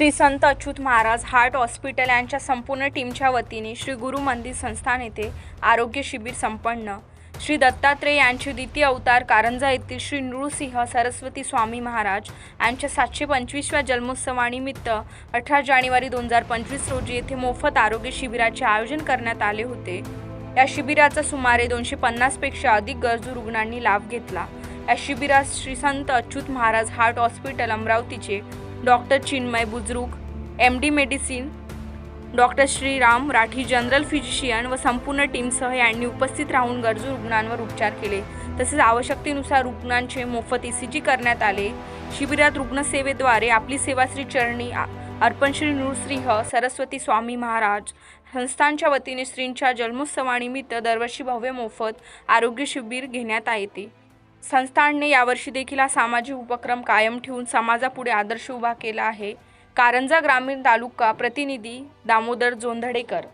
Shri Sant Achyut Maharaj heart hospital यांच्या संपूर्ण टीमच्या वतीने श्री गुरु मंदिर संस्थान येथे आरोग्य शिबिर संपन्न. श्री दत्तात्रेय यांचे द्वितीय अवतार कारंजा येथील श्री नृसिंह सरस्वती स्वामी महाराज यांच्या सातशे पंचवीसव्या जन्मोत्सवानिमित्त अठरा जानेवारी दोन हजार पंचवीस रोजी येथे मोफत आरोग्य शिबिराचे आयोजन करण्यात आले होते. या शिबिराचा सुमारे दोनशे पन्नासपेक्षा अधिक गरजू रुग्णांनी लाभ घेतला. या शिबिरात श्री संत अच्युत महाराज हार्ट हॉस्पिटल अमरावतीचे doctor Chinmay Bujruk M D medicine doctor Shriram Rathi general physician व संपूर्ण टीमसह यांनी उपस्थित राहून गरजू रुग्णांवर उपचार केले. तसेच आवश्यकतेनुसार रुग्णांचे मोफत ई सी जी करण्यात आले. शिबिरात रुग्णसेवेद्वारे आपली सेवा श्री चरणी अर्पणश्री नृसिंह सरस्वती स्वामी महाराज संस्थांच्या वतीने श्रींच्या जन्मोत्सवानिमित्त दरवर्षी भव्य मोफत आरोग्य शिबिर घेण्यात येते. संस्थानने यावर्षी देखील हा सामाजिक उपक्रम कायम ठेवून समाजापुढे आदर्श उभा केला आहे. कारंजा ग्रामीण तालुका प्रतिनिधी दामोदर जोंधळेकर